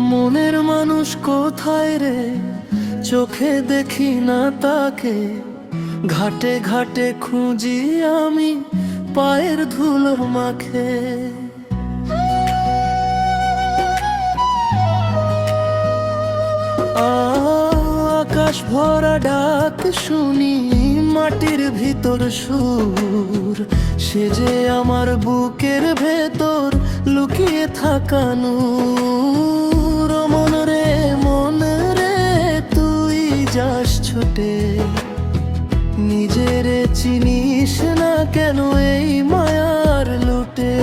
মনের মানুষ কোথায় রে? চোখে দেখি না তাকে। ঘাটে ঘাটে খুঁজি আমি পায়ের ধুলো মাখে। ভরা ডাক শুনি মাটির ভিতর সুর। সে যে আমার বুকের ভেতর লুকিয়ে থাকানো মন রে মন রে, তুই যাস ছুটে। নিজের চিনিস না কেন এই মায়ার লুটে?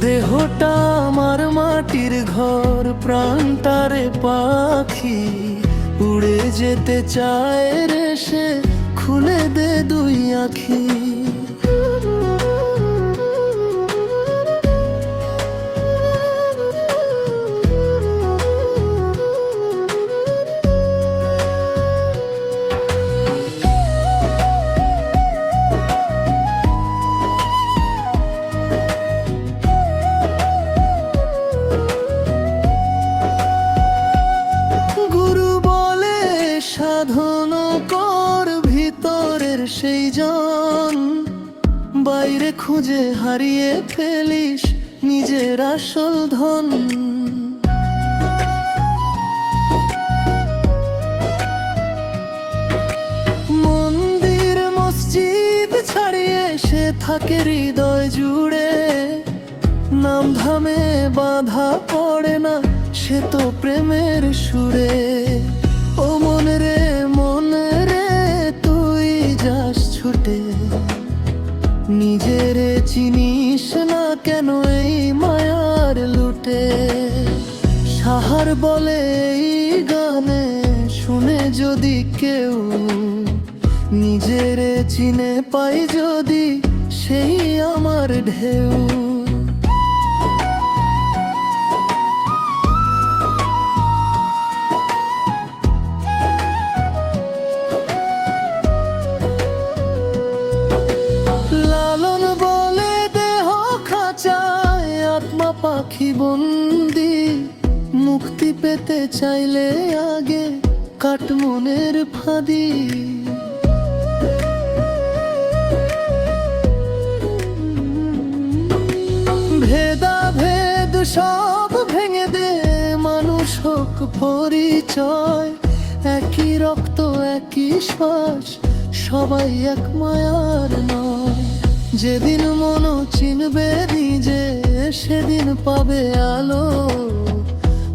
দেহটা আমার মাটির ঘর প্রাণটারে পাখি। উড়ে যেতে চায় রে সে খুলে দে দুই আখি। সাধন কর ভিতরের সেই জন। বাইরে খুঁজে হারিয়ে ফেলিস নিজের আসল ধন। মন্দির, মসজিদ ছাড়িয়ে সে থাকে হৃদয় জুড়ে। নাম ধামে বাধা পড়ে না সে তো প্রেমের সুরে। নিজের চিনিস না কেন এই মায়ার লুটে? সাহার বলে এই গানে শুনে যদি কেউ নিজেরে চিনে পাই যদি সেই আমার ঢেউ। বন্দি মুক্তি পেতে চাইলে আগে কাট মনের ফাঁদি। ভেদা ভেদ সব ভেঙে দে, মানুষ হোক পরিচয়। একই রক্ত, একই শ্বাস, সবাই এক মায়ার নয়। যেদিন মন চিনবে নিজে, সেদিন পাবে আলো।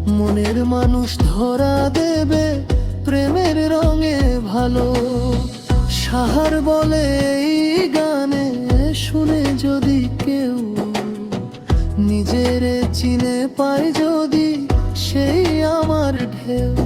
মনের মানুষ ধরা দেবে প্রেমের রঙে ভালো। সাহার বলে এই গানে শুনে যদি কেউ নিজের চিনে পায় যদি, সেই আমার ঢেউ।